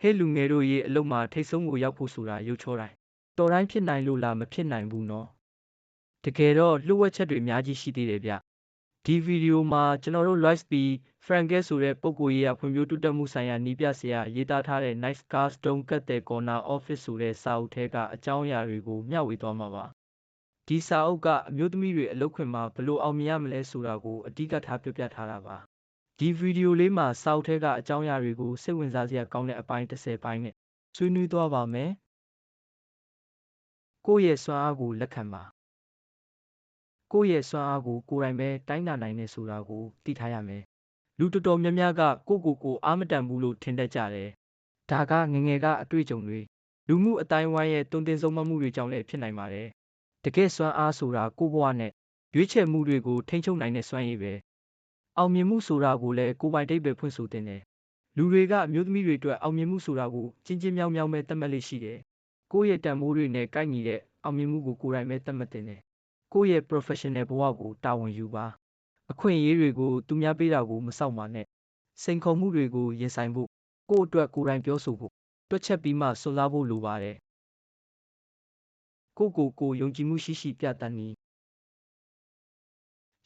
ဟဲ့လူငယ်တို့ရေအလုံးမှာထိတ်ဆုံးကိုရောက်ဖို့ဆိုတာရုပ်ချောတိုင်းတော်တိုင်းဖြစ်နိုင်လို့လားမဖြစ်နိုင်ဘူးနော်တကယ်တော့လှုပ်ဝက်ချက်တွေအများကြီးရှိသေးတယ်ဗျဒီဗီဒီယိုမှာကျွန်တော်တို့ Live Speed Frankel ဆိုတဲ့ပုံကိုရေးရဖွံ့ဖြိုးတိုးတက်မှုဆိုင်ရာနီးပြဆရာရေးသားထားတဲ့ Nice Cars Don't Cut the Corner Office ဆိုတဲ့စာအုပ်ထဲကအကြောင်းအရာတွေကိုမျှဝေသွားမှာပါဒီစာအုပ်ကအမျိုးသမီးတွေအလုပ်ခွင်မှာဘယ်လိုအောင်မြင်ရမလဲဆိုတာကိုအဓိကထားပြပြထားတာပါ ဒီဗီဒီယိုလေးမှာစာအုပ်ထဲကအကြောင်းအရာတွေကိုစိတ်ဝင်စားစရာကောင်းတဲ့အပိုင်း30ပိုင်းနဲ့ဆွေးနွေးသွားပါမယ်ကိုယ့်ရဲ့စွမ်းအားကိုလက်ခံပါကိုယ့်ရဲ့စွမ်းအားကိုကိုယ်တိုင်ပဲတိုင်းတာနိုင်နေဆိုတာကိုသိထားရမယ်လူတော်တော်များများကကိုယ့်ကိုယ်ကိုအားမတန်ဘူးလို့ထင်တတ်ကြတယ်ဒါကငယ်ငယ်ကအတွေ့အကြုံတွေလူမှုအတိုင်းဝိုင်းရဲ့တုံတင်ဆုံးမမှုတွေကြောင့်လည်းဖြစ်နိုင်ပါတယ်တကယ်စွမ်းအားဆိုတာကိုယ့်ဘဝနဲ့ရွေးချယ်မှုတွေကိုထိန်းချုပ်နိုင်တဲ့စွမ်းရည်ပဲ အောင်မြင်မှုဆိုတာကိုလည်းကိုယ်ပိုင်တိတ်ပဲဖွင့်ဆိုတင်တယ်လူတွေကအမျိုးသမီးတွေအတွက်အောင်မြင်မှုဆိုတာကိုချင်းချင်းမြောင်းမြောင်းပဲသတ်မှတ်လို့ရှိတယ်ကိုယ့်ရဲ့တန်ဖိုးတွေနဲ့ကိုက်ညီတဲ့အောင်မြင်မှုကိုကိုယ်တိုင်ပဲသတ်မှတ်တင်တယ်ကိုယ့်ရဲ့ professional ဘဝကိုတာဝန်ယူပါအခွင့်အရေးတွေကိုသူများပေးတာကိုမစောင့်ပါနဲ့စိန်ခေါ်မှုတွေကိုရင်ဆိုင်ဖို့ကိုယ့်အတွက်ကိုယ်တိုင်ပြောဆိုဖို့တွက်ချက်ပြီးမှစွန့်စားဖို့လိုပါတယ်ကိုယ့်ကိုယ်ကိုယုံကြည်မှုရှိရှိပြသနည်း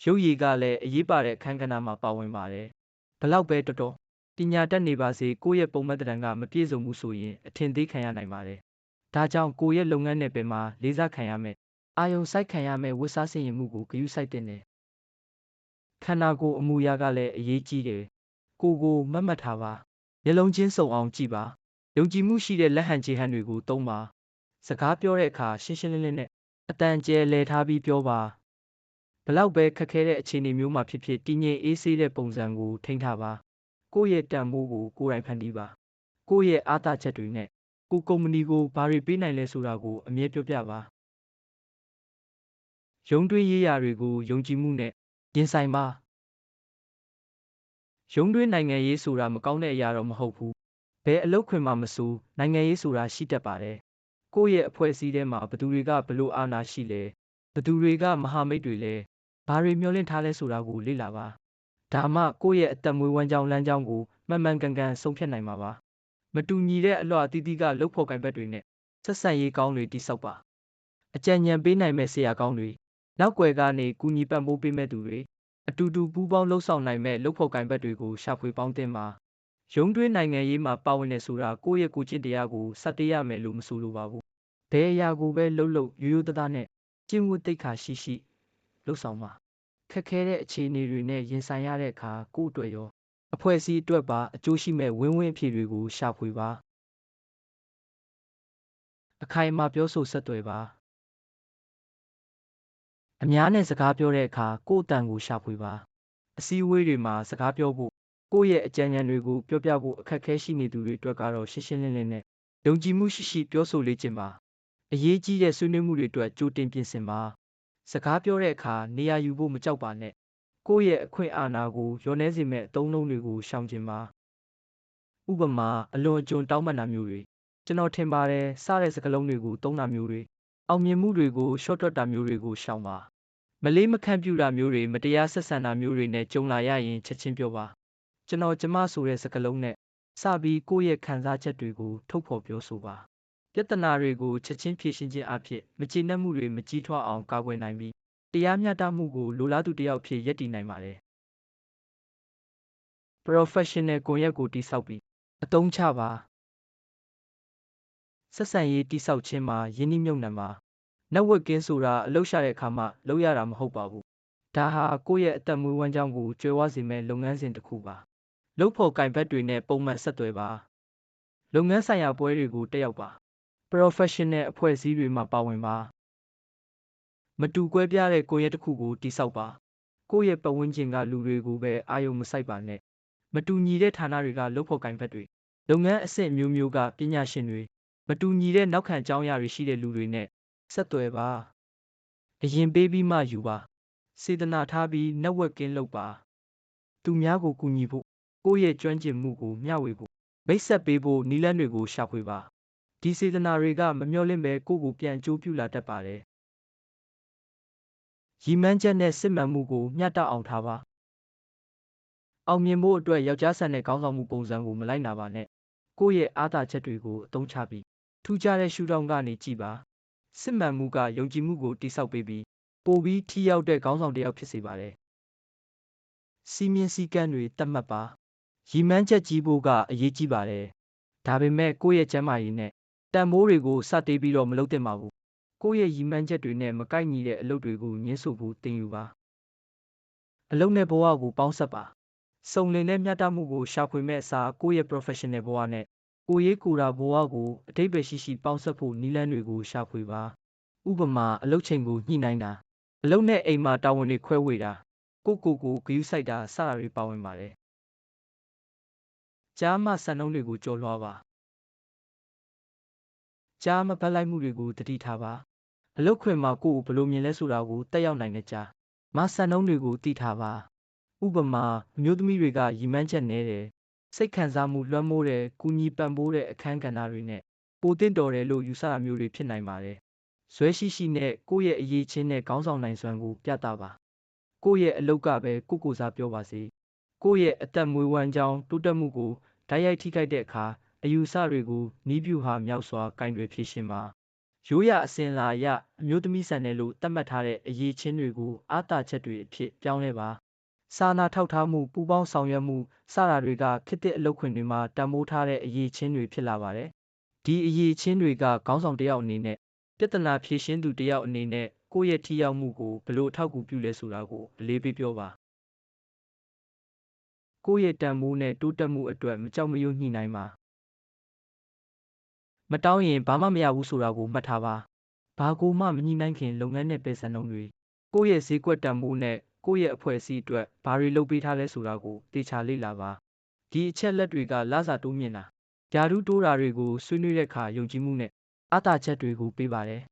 ရုပ်ရည်ကလည်းအရေးပါတဲ့အခန်းကဏ္ဍမှာပါဝင်ပါတယ်ဘလောက်ပဲတော်တော်ပညာတတ်နေပါစေကိုယ့်ရဲ့ပုံမှန်တံကမပြည့်စုံဘူးဆိုရင်အထင်သေးခံရနိုင်ပါတယ်ဒါကြောင့်ကိုယ့်ရဲ့လုပ်ငန်းနယ်ပယ်မှာလေးစားခံရမယ်အာယုံစိုက်ခံရမယ်ဝတ်စားဆင်ရင်မှုကိုဂရုစိုက်တင်တယ်ခန္ဓာကိုယ်အမူအရာကလည်းအရေးကြီးတယ်ကိုကိုမတ်မှတ်ထားပါမျက်လုံးချင်းစုံအောင်ကြည့်ပါယုံကြည်မှုရှိတဲ့လက်ဟန်ခြေဟန်တွေကိုသုံးပါစကားပြောတဲ့အခါရှင်းရှင်းလင်းလင်းနဲ့အတန်ကျဲလဲထားပြီးပြောပါ ဘလောက်ပဲခက်ခဲတဲ့အခြေအနေမျိုးမှာဖြစ်ဖြစ်တည်ငြိမ်အေးဆေးတဲ့ပုံစံကိုထိန်းထားပါကိုယ့်ရဲ့တန်ဖိုးကိုကိုယ်တိုင်ဖန်တီးပါကိုယ့်ရဲ့အားသာချက်တွေနဲ့ကိုကုမ္ပဏီကိုဘာတွေပေးနိုင်လဲဆိုတာကိုအမြဲပြောပြပါရုံးတွင်းရေးရာတွေကိုယုံကြည်မှုနဲ့ရင်ဆိုင်ပါရုံးတွင်းနိုင်ငံရေးဆိုတာမကောင်းတဲ့အရာတော့မဟုတ်ဘူးဘယ်အလုပ်ခွင်မှာမဆိုနိုင်ငံရေးဆိုတာရှိတတ်ပါတယ်ကိုယ့်ရဲ့အဖွဲ့အစည်းထဲမှာဘသူတွေကဘလို့အာဏာရှိလဲဘသူတွေကမဟာမိတ်တွေလဲ ဘာတွေမျှော်လင့်ထားလဲဆိုတာကို လေ့လာပါ ဒါမှ ကိုယ့်ရဲ့အသက်မွေးဝမ်းကြောင်းလမ်းကြောင်းကို မှန်မှန်ကန်ကန် ဆုံးဖြတ်နိုင်မှာပါ မတူညီတဲ့အလွှာအသီးသီးကလှုပ်ဖော်ကင်ဘက်တွေနဲ့ ဆက်ဆံရေးကောင်းတွေတိစောက်ပါ အကြံဉာဏ်ပေးနိုင်မဲ့ဆရာကောင်းတွေ နောက်ွယ်ကနေ ကူညီပံ့ပိုးပေးမဲ့သူတွေ အတူတူပူးပေါင်းလှုပ်ဆောင်နိုင်မဲ့လှုပ်ဖော်ကင်ဘက်တွေကို ရှာဖွေပေါင်းတင်ပါ ရုံးတွင်းနိုင်ငံရေးမှာ ပါဝင်နေဆိုတာ ကိုယ့်ရဲ့ကိုကျင့်တရားကိုစတင်ရမယ်လို့ မဆိုလိုပါဘူး ဘယ်အရာကိုပဲလှုပ်လှုပ် ရိုးရိုးသားသားနဲ့ ကျင့်ဝတ်သိက္ခာရှိရှိ လှုပ်ဆောင်ပါခက်ခဲတဲ့အခြေအနေတွေနဲ့ရင်ဆိုင်ရတဲ့အခါကိုယ့်အတွက်ရောအဖွဲ့အစည်းအတွက်ပါအကျိုးရှိမဲ့ဝင်းဝင်းအဖြေတွေကိုရှာဖွေပါအခိုင်အမာပြောဆိုဆက်သွယ်ပါအများနဲ့စကားပြောတဲ့အခါကိုယ့်အတန်ကိုရှာဖွေပါအစည်းအဝေးတွေမှာစကားပြောဖို့ကိုယ့်ရဲ့အကြံဉာဏ်တွေကိုပြောပြဖို့အခက်အခဲရှိနေသူတွေအတွက်ကတော့ရှင်းရှင်းလင်းလင်းနဲ့ယုံကြည်မှုရှိရှိပြောဆိုလေ့ကျင့်ပါအရေးကြီးတဲ့ဆွေးနွေးမှုတွေအတွက်ကြိုတင်ပြင်ဆင်ပါ စကားပြောတဲ့အခါနေရာယူဖို့မကြောက်ပါနဲ့ကိုယ့်ရဲ့အခွင့်အာဏာကိုရောနှဲစေမဲ့အသုံးအနှုန်းတွေကိုရှောင်ကျဉ်ပါဥပမာအလွန်အကျွံတောင်းပန်တာမျိုးတွေကျွန်တော်ထင်ပါတယ်စတဲ့စကားလုံးတွေကိုသုံးတာမျိုးတွေအောင်မြင်မှုတွေကိုရှော့တွက်တာမျိုးတွေကိုရှောင်ပါမလေးမခန့်ပြူတာမျိုးတွေမတရားဆက်ဆံတာမျိုးတွေနဲ့ကြုံလာရရင်ချက်ချင်းပြောပါကျွန်တော်ကျမဆိုတဲ့စကားလုံးနဲ့စပြီးကိုယ့်ရဲ့ခံစားချက်တွေကိုထုတ်ဖော်ပြောဆိုပါ ပြဿနာတွေကိုချက်ချင်းဖြေရှင်းခြင်းအဖြစ်မကျေနပ်မှုတွေမကြီးထွားအောင်ကာကွယ်နိုင်ပြီးတရားမျှတမှုကိုလိုလားသူတစ်ယောက်ဖြစ်ရည်တည်နိုင်ပါတယ် professional ကွန်ရက်ကိုတိစောက်ပြီးအသုံးချပါဆက်ဆံရေးတိစောက်ခြင်းမှာယင်းနှိမ့်မြုပ်နှံပါ networking ဆိုတာအလုပ်ရှာတဲ့အခါမှလုပ်ရတာမဟုတ်ပါဘူးဒါဟာကိုယ့်ရဲ့အသက်မွေးဝမ်းကြောင်းကိုကျွဲဝစေမဲ့လုပ်ငန်းစဉ်တစ်ခုပါလုပ်ဖို့ကင်ဘက်တွေနဲ့ပုံမှန်ဆက်သွယ်ပါလုပ်ငန်းဆိုင်ရာပွဲတွေကိုတက်ရောက်ပါ professional အဖွဲ့အစည်းတွေမှာပါဝင်ပါမတူကွဲပြားတဲ့ကိုယ်ရဲ့တစ်ခုကိုတိစောက်ပါကိုယ့်ရဲ့ပတ်ဝန်းကျင်ကလူတွေကိုပဲအာရုံမစိုက်ပါနဲ့မတူညီတဲ့ဌာနတွေကလုပ်ဖို့ကင်ဘက်တွေလုပ်ငန်းအဆင့်မျိုးမျိုးကပညာရှင်တွေမတူညီတဲ့နောက်ခံအကြောင်းအရာတွေရှိတဲ့လူတွေနဲ့ဆက်သွယ်ပါအရင်ပေးပြီးမှယူပါစေတနာထားပြီး networking လုပ်ပါသူများကိုကူညီဖို့ကိုယ့်ရဲ့ကျွမ်းကျင်မှုကိုမျှဝေဖို့မိတ်ဆက်ပေးဖို့နည်းလမ်းတွေကိုရှာဖွေပါ ဒီစေတနာတွေကမမျှော်လင့်ပဲကိုယ့်ကိုပြန်အကျိုးပြုလာတတ်ပါတယ်ရည်မှန်းချက်နဲ့စစ်မှန်မှုကိုမျှတအောင်ထားပါအောင်မြင်ဖို့အတွက်ယောက်ျားဆန်တဲ့ကောင်းဆောင်မှုပုံစံကိုမလိုက်နာပါနဲ့ကိုယ့်ရဲ့အားသာချက်တွေကိုအသုံးချပြီးထူးခြားတဲ့ရှုထောင့်ကနေကြည့်ပါစစ်မှန်မှုကယုံကြည်မှုကိုတိဆောက်ပေးပြီးပိုပြီးထိရောက်တဲ့ခေါင်းဆောင်တစ်ယောက်ဖြစ်စေပါတယ်စီမင်းစည်းကမ်းတွေတတ်မှတ်ပါရည်မှန်းချက်ကြီးဖို့ကအရေးကြီးပါတယ်ဒါပေမဲ့ကိုယ့်ရဲ့ကျန်းမာရေးနဲ့ တန်ဖိုးတွေကိုစတေးပြီးတော့မလုပ်သင့်ပါဘူးကိုယ့်ရဲ့ရည်မှန်းချက်တွေနဲ့မကိုက်ညီတဲ့အလုပ်တွေကိုညှင်းဆိုဖို့တင်ယူပါအလုပ်နဲ့ဘဝကိုပေါင်းစပ်ပါစုံလင်တဲ့မျှတမှုကိုရှာဖွေမဲ့အစားကိုယ့်ရဲ့ professional ဘဝနဲ့ကိုယ်ရေးကိုယ်တာဘဝကိုအတိတ်ပဲရှိရှိပေါင်းစပ်ဖို့နည်းလမ်းတွေကိုရှာဖွေပါဥပမာအလုပ်ချိန်ကိုညှိနှိုင်းတာအလုပ်နဲ့အိမ်မှာတာဝန်တွေခွဲဝေတာကိုယ့်ကိုယ်ကိုဂရုစိုက်တာစတာတွေပါဝင်ပါတယ်ကြားမှစံနှုန်းတွေကိုကြော်လွှားပါ ကြားမပတ်လိုက်မှုတွေကိုတတိထားပါအလုတ်ခွင်မှာကိုယ့်ကိုဘယ်လိုမြင်လဲဆိုတာကိုတက်ရောက်နိုင်တဲ့ကြားမစံနှုန်းတွေကိုသိထားပါဥပမာအမျိုးသမီးတွေကရီမန်းချက်နဲတယ်စိတ်ခံစားမှုလွှမ်းမိုးတဲ့ကူညီပံ့ပိုးတဲ့အခန်းကဏ္ဍတွေနဲ့ပိုတင့်တော်တယ်လို့ယူဆတာမျိုးတွေဖြစ်နိုင်ပါတယ်ဇွဲရှိရှိနဲ့ကိုယ့်ရဲ့အရေးချင်းနဲ့ခေါင်းဆောင်နိုင်စွမ်းကိုပြသပါကိုယ့်ရဲ့အလုတ်ကပဲကိုယ့်ကိုယ်စားပြောပါစေကိုယ့်ရဲ့အသက်မွေးဝမ်းကြောင်းတိုးတက်မှုကိုဓာတ်ရိုက်ထိခိုက်တဲ့အခါ အယူဆတွေကိုနီးပြူဟာမြောက်စွာကင်တွယ်ဖြေရှင်းပါရိုးရအစဉ်လာရအမျိုးသမီးဆန်တယ်လို့သတ်မှတ်ထားတဲ့အရေးချင်းတွေကိုအားတာချက်တွေအဖြစ်ပြောင်းလဲပါစာနာထောက်ထားမှုပူးပေါင်းဆောင်ရွက်မှုစတာတွေကခေတ်သစ်အလုပ်ခွင်တွေမှာတံမိုးထားတဲ့အရေးချင်းတွေဖြစ်လာပါတယ်ဒီအရေးချင်းတွေကခေါင်းဆောင်တစ်ယောက်အနေနဲ့ပြဿနာဖြေရှင်းသူတစ်ယောက်အနေနဲ့ကိုယ့်ရဲ့ထိရောက်မှုကိုဘယ်လိုအထောက်အကူပြုလဲဆိုတာကိုအလေးပေးပြောပါကိုယ့်ရဲ့တန်မိုးနဲ့တိုးတက်မှုအတွက်မကြောက်မရွံ့ညှိနှိုင်းပါ မတောင်းရင်ဘာမှမရဘူးဆိုတာကိုမှတ်ထားပါဘာကိုမှမညှိနှိုင်းခင်လုပ်ငန်းနဲ့ပဲစံနှုန်းတွေကိုယ့်ရဲ့ဈေးကွက်တန်မိုးနဲ့ကိုယ့်ရဲ့အဖွဲ့အစည်းအတွက်ဘာတွေလုပ်ပေးထားလဲဆိုတာကိုတေချာလေ့လာပါဒီအချက်လက်တွေကလစာတိုးမြင့်တာဓာတုတိုးတာတွေကိုဆွေးနွေးတဲ့အခါယုံကြည်မှုနဲ့အသာချက်တွေကိုပေးပါတယ်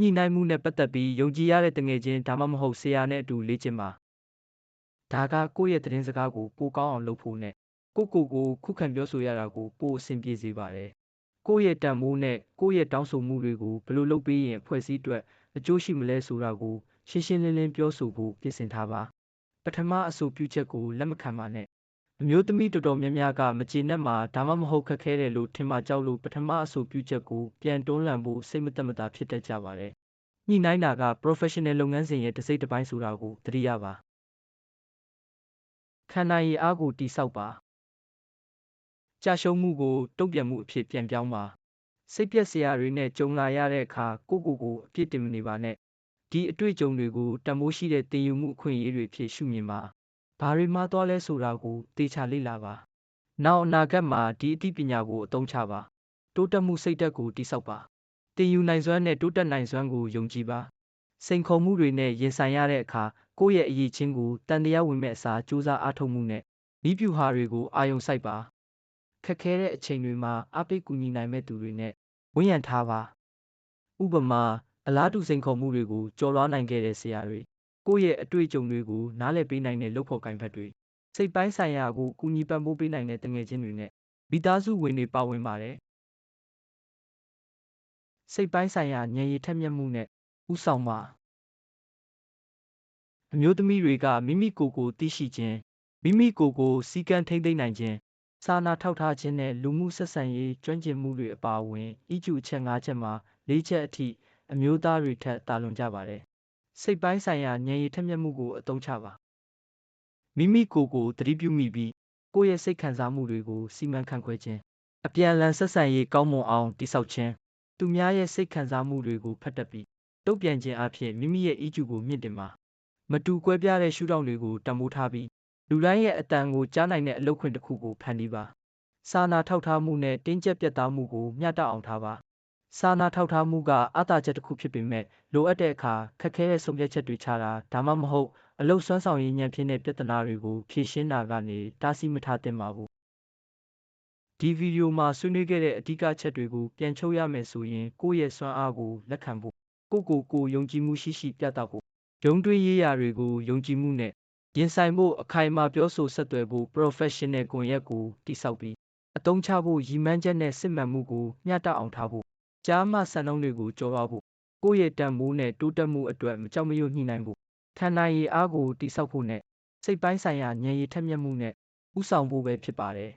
ညှိနှိုင်းမှုနဲ့ပတ်သက်ပြီးယုံကြည်ရတဲ့တငယ်ချင်းဒါမှမဟုတ်ဆရာနဲ့အတူလေ့ကျင့်ပါဒါကကိုယ့်ရဲ့သတင်းစကားကိုပိုကောင်းအောင်လုပ်ဖို့နဲ့ကိုကိုကိုခုခံပြောဆိုရတာကိုပိုအဆင်ပြေစေပါတယ် ကိုယ့်ရဲ့တန်မိုးနဲ့ကိုယ့်ရဲ့တောင်းဆိုမှုတွေကိုဘယ်လိုလုပ်ပေးရင်အဖွဲ့အစည်းအတွက်အကျိုးရှိမလဲဆိုတာကိုရှင်းရှင်းလင်းလင်းပြောဆိုဖို့ပြင်ဆင်ထားပါပထမအဆိုပြုချက်ကိုလက်မခံပါနဲ့အမျိုးသမီးတော်တော်များများကမကျေနပ်မှာဒါမှမဟုတ်ခက်ခဲတယ်လို့ထင်မှကြောက်လို့ပထမအဆိုပြုချက်ကိုပြန်တွန်းလှန်ဖို့စိတ်မသက်မသာဖြစ်တတ်ကြပါတယ်ညှိနှိုင်းတာက professional လုပ်ငန်းစဉ်ရဲ့တစ်စိတ်တစ်ပိုင်းဆိုတာကိုသတိရပါခန္ဓာရည်အားကိုတိဆောက်ပါ ကြာရှုံးမှုကို တုံ့ပြန်မှုအဖြစ်ပြန်ပြောင်းပါစိတ်ပျက်စရာတွေနဲ့ကြုံလာရတဲ့အခါကိုကိုကိုအပြစ်တင်မနေပါနဲ့ဒီအတွေ့အကြုံတွေကိုတမိုးရှိတဲ့တင်ယူမှုအခွင့်အရေးတွေဖြစ်ရှုမြင်ပါဘာတွေမှားသွားလဲဆိုတာကိုသေချာလေ့လာပါနောက်အနာဂတ်မှာဒီအသိပညာကိုအသုံးချပါတိုးတက်မှုစိတ်ဓာတ်ကိုတိဆောက်ပါတင်ယူနိုင်စွမ်းနဲ့တိုးတက်နိုင်စွမ်းကိုယုံကြည်ပါစိန်ခေါ်မှုတွေနဲ့ရင်ဆိုင်ရတဲ့အခါကိုယ့်ရဲ့အရေးချင်းကိုတန်တရားဝင်မဲ့အစားစူးစမ်းအားထုတ်မှုနဲ့ဤပြူဟာတွေကိုအာယုံစိုက်ပါ ခက်ခဲတဲ့အချိန်တွေမှာအပိတ်ကူညီနိုင်မဲ့သူတွေနဲ့ဝန်းရံထားပါဥပမာအလားတူစိန်ခေါ်မှုတွေကိုကျော်လွှားနိုင်ခဲ့တဲ့ဆရာတွေကိုယ့်ရဲ့အတွေ့အကြုံတွေကိုနားလည်ပေးနိုင်တဲ့လုပ်ဖို့ကိုင်ဖက်တွေစိတ်ပိုင်းဆိုင်ရာကိုကူညီပံ့ပိုးပေးနိုင်တဲ့တငယ်ချင်းတွေနဲ့မိသားစုဝင်တွေပါဝင်ပါတယ်စိတ်ပိုင်းဆိုင်ရာဉာဏ်ရည်ထက်မြက်မှုနဲ့ဥဆောင်ပါအမျိုးသမီးတွေကမိမိကိုယ်ကိုသိရှိခြင်းမိမိကိုယ်ကိုစီကံထိမ့်သိမ့်နိုင်ခြင်း စာနာထောက်ထားခြင်းနဲ့လူမှုဆက်ဆံရေးကျွမ်းကျင်မှုတွေအပါအဝင်ဤကျူအချက်၅ချက်မှာ၄ချက်အထိအမျိုးသားတွေထက်တာလွန်ကြပါတယ်စိတ်ပိုင်းဆိုင်ရာဉာဏ်ရည်ထက်မြက်မှုကိုအသုံးချပါမိမိကိုယ်ကိုသတိပြုမိပြီးကိုယ့်ရဲ့စိတ်ခံစားမှုတွေကိုစီမံခန့်ခွဲခြင်းအပြန်အလှန်ဆက်ဆံရေးကောင်းမွန်အောင်တည်ဆောက်ခြင်းသူများရဲ့စိတ်ခံစားမှုတွေကိုဖတ်တတ်ပြီးတုံ့ပြန်ခြင်းအပြင်မိမိရဲ့ဤကျူကိုမြင့်တင်ပါမတူကွဲပြားတဲ့ရှုထောင့်တွေကိုတံမိုးထားပြီး လူတိုင်းရဲ့အတန်ကိုကြားနိုင်တဲ့အလုပ်ခွင့်တစ်ခုကိုဖန်တီးပါစာနာထောက်ထားမှုနဲ့တင်းကျပ်ပြတ်သားမှုကိုမျှတအောင်ထားပါစာနာထောက်ထားမှုကအသာချက်တစ်ခုဖြစ်ပေမဲ့လိုအပ်တဲ့အခါခက်ခဲတဲ့ဆုံးဖြတ်ချက်တွေချတာဒါမှမဟုတ်အလုတ်ဆွမ်းဆောင်ရေးဉာဏ်ဖြင့်တဲ့ပြဿနာတွေကိုဖြေရှင်းတာကနေတားဆီးမထားသင့်ပါဘူးဒီဗီဒီယိုမှာဆွေးနွေးခဲ့တဲ့အဓိကချက်တွေကိုပြန်ချုပ်ရမယ်ဆိုရင်ကိုယ့်ရဲ့စွမ်းအားကိုလက်ခံဖို့ကိုယ့်ကိုယ်ကိုယုံကြည်မှုရှိရှိပြသဖို့ယုံတွေးရေးရာတွေကိုယုံကြည်မှုနဲ့ ရင်ဆိုင်ဖို့အခိုင်အမာပြောဆိုဆက်သွယ်ဖို့ professional ကွန်ရက်ကိုတိစောက်ပြီးအသုံးချဖို့ရည်မှန်းချက်နဲ့စစ်မှန်မှုကိုမျှတအောင်ထားဖို့ကြားမှစံနှုန်းတွေကိုကျော်လွှားဖို့ကိုယ့်ရဲ့တန်ဖိုးနဲ့တိုးတက်မှုအတွက်မကြောက်မရွံ့ညှိနှိုင်းဖို့ခန္ဓာရည်အားကိုတိစောက်ဖို့နဲ့စိတ်ပိုင်းဆိုင်ရာဉာဏ်ရည်ထက်မြက်မှုနဲ့ဥဆောင်ဖို့ပဲဖြစ်ပါတယ်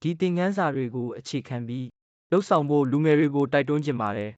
ဒီသင်ခန်းစာတွေကိုအခြေခံပြီးလှုပ်ဆောင်ဖို့လူငယ်တွေကိုတိုက်တွန်းချင်ပါတယ်